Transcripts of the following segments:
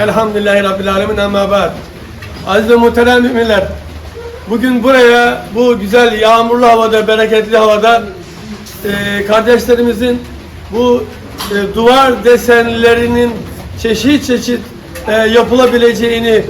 Elhamdülillahi Rabbil Alemin ama ba'd. Aziz ve muhterem müminler, bugün buraya bu güzel yağmurlu havada, bereketli havada e, kardeşlerimizin bu e, duvar desenlerinin çeşit çeşit e, yapılabileceğini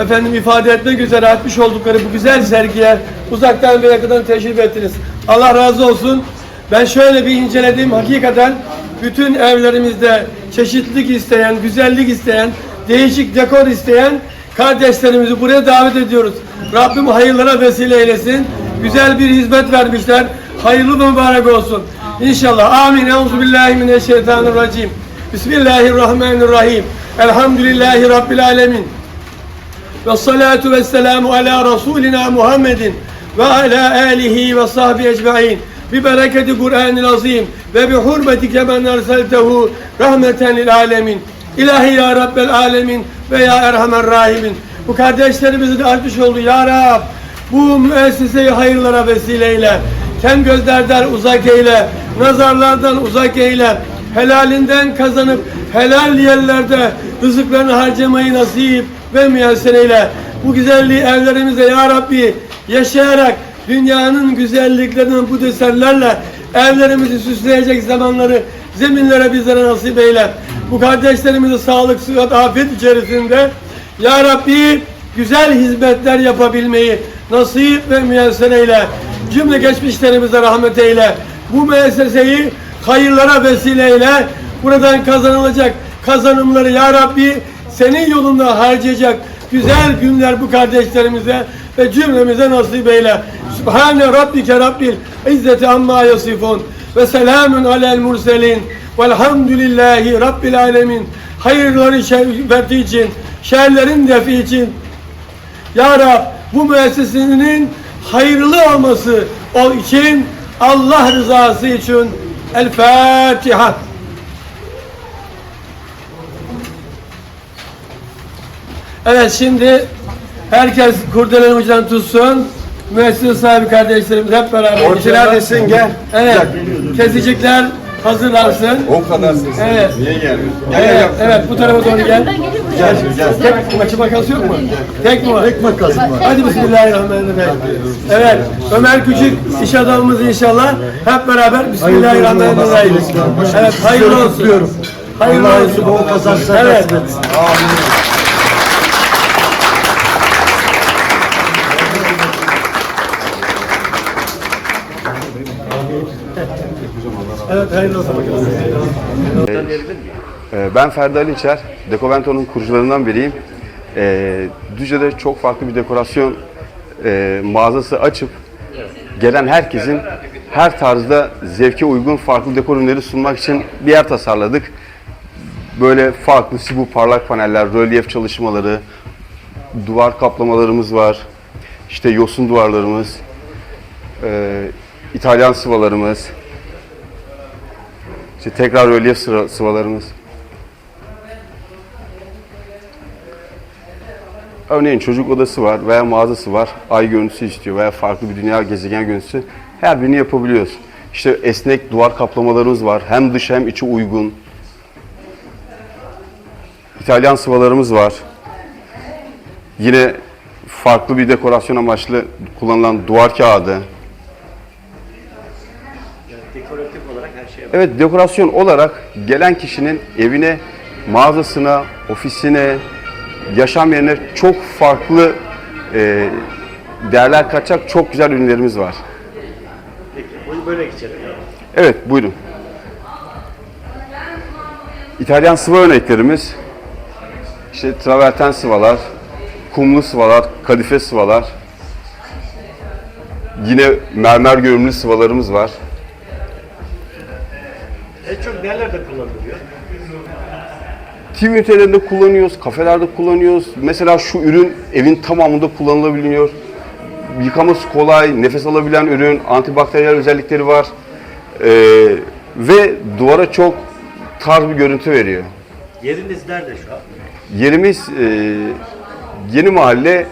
efendim ifade etmek üzere açmış oldukları bu güzel sergiye uzaktan ve yakından teşrif ettiniz. Allah razı olsun. Ben şöyle bir inceledim. Hakikaten bütün evlerimizde çeşitlilik isteyen, güzellik isteyen, değişik dekor isteyen kardeşlerimizi buraya davet ediyoruz. Rabbim hayırlara vesile eylesin. Güzel bir hizmet vermişler. Hayırlı ve mübarek olsun. İnşallah. Amin. Euzubillahimineşşeytanirracim. Bismillahirrahmanirrahim. Elhamdülillahi Rabbil alemin. Ve salatu ve selamu ala Resulina Muhammedin ve ala alihi ve sahbihi ecma'in. Bi bereketi Kur'an-ı Azim ve bi hurmetike men erseltehu rahmeten lil alemin. İlahi ya Rabbel alemin ve ya Erhamer Rahimin. Bu kardeşlerimizin açmış olduğu Ya Rab bu müesseseyi hayırlara vesile eyle. Kem gözlerden uzak eyle. Nazarlardan uzak eyle. Helalinden kazanıp helal yerlerde rızıklarını harcamayı nasip ve müyesser eyle. Bu güzelliği evlerimize Ya Rabbi yaşayarak dünyanın güzelliklerinin bu desenlerle evlerimizi süsleyecek zamanları zeminlere bizlere nasip eyle. Bu kardeşlerimizi sağlık, sıhhat, afiyet içerisinde Ya Rabbi güzel hizmetler yapabilmeyi nasip ve müyesser eyle. Cümle geçmişlerimize rahmet eyle. Bu müesseseyi hayırlara vesile eyle. Buradan kazanılacak kazanımları Ya Rabbi senin yolunda harcayacak güzel günler bu kardeşlerimize ve cümlemize nasip eyle. Sübhane Rabbike Rabbil İzzeti amma yasifun ve selamun alel murselin velhamdülillahi Rabbil alemin. Hayırları şerfeti için, şerlerin defi için ya Rab bu müessesenin hayırlı olması o için Allah rızası için El Fatiha. Evet şimdi herkes kurdelenin ucundan tutsun. Müessese sahibi kardeşlerimiz hep beraber. Orçun neredesin? Gel. Evet. Kesicikler hazırlansın. O kadar sesin. Evet. Niye gelmiyorsun? Evet, evet bu tarafa doğru gel. Gel, gel. Tek maçı makası yok mu? Tek mi var? Tek makas var. Hadi Bismillahirrahmanirrahim. Evet, Ömer Küçük iş adamımız inşallah. Hep beraber Bismillahirrahmanirrahim. Evet, hayırlı olsun. Hayırlı olsun. bol kazançlar Evet. nasip etsin. Evet, hayırlı olsun. Ee, Ben Ferdi Ali İçer, Dekovento'nun kurucularından biriyim. Ee, Düzce'de çok farklı bir dekorasyon e, mağazası açıp gelen herkesin her tarzda zevke uygun farklı dekor ürünleri sunmak için bir yer tasarladık. Böyle farklı sibu parlak paneller, rölyef çalışmaları, duvar kaplamalarımız var. İşte yosun duvarlarımız, e, İtalyan sıvalarımız, işte tekrar rölyef sıra- sıvalarımız. Örneğin çocuk odası var veya mağazası var. Ay görüntüsü istiyor veya farklı bir dünya gezegen görüntüsü. Her birini yapabiliyoruz. İşte esnek duvar kaplamalarımız var. Hem dış hem içi uygun. İtalyan sıvalarımız var. Yine farklı bir dekorasyon amaçlı kullanılan duvar kağıdı. Dekoratif olarak her şey var. Evet dekorasyon olarak gelen kişinin evine, mağazasına, ofisine, yaşam yerine çok farklı e, değerler kaçacak çok güzel ürünlerimiz var. Peki, bunu böyle geçelim. Evet buyurun. İtalyan sıva örneklerimiz işte traverten sıvalar, kumlu sıvalar, kadife sıvalar. Yine mermer görünümlü sıvalarımız var. En çok nerelerde kullanılıyor? TV ünitelerinde kullanıyoruz, kafelerde kullanıyoruz. Mesela şu ürün evin tamamında kullanılabiliyor. Yıkaması kolay, nefes alabilen ürün, antibakteriyel özellikleri var. Ee, ve duvara çok tarz bir görüntü veriyor. Yeriniz nerede şu an? Yerimiz e, Yeni Mahalle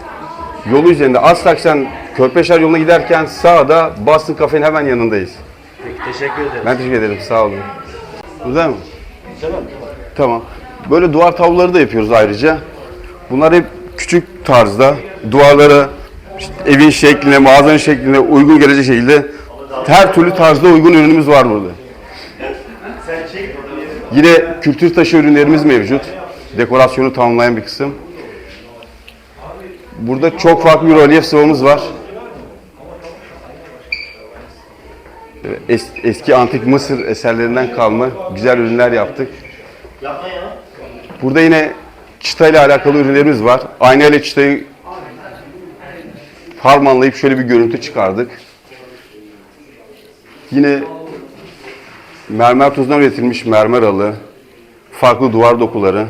yolu üzerinde. Aslaksen Körpeşer yoluna giderken sağda Boston Cafe'nin hemen yanındayız. Peki, teşekkür ederim. Ben teşekkür ederim, sağ olun. Güzel mi? Tamam. Tamam. Böyle duvar tabloları da yapıyoruz ayrıca. Bunlar hep küçük tarzda duvarlara işte evin şekline, mağazanın şekline uygun gelecek şekilde her türlü tarzda uygun ürünümüz var burada. Yine kültür taşı ürünlerimiz mevcut. Dekorasyonu tamamlayan bir kısım. Burada çok farklı bir rölyef sıvamız var. Es- eski antik Mısır eserlerinden kalma güzel ürünler yaptık. Burada yine çıta ile alakalı ürünlerimiz var. Ayna ile çıtayı harmanlayıp şöyle bir görüntü çıkardık. Yine mermer tozundan üretilmiş mermer halı, farklı duvar dokuları,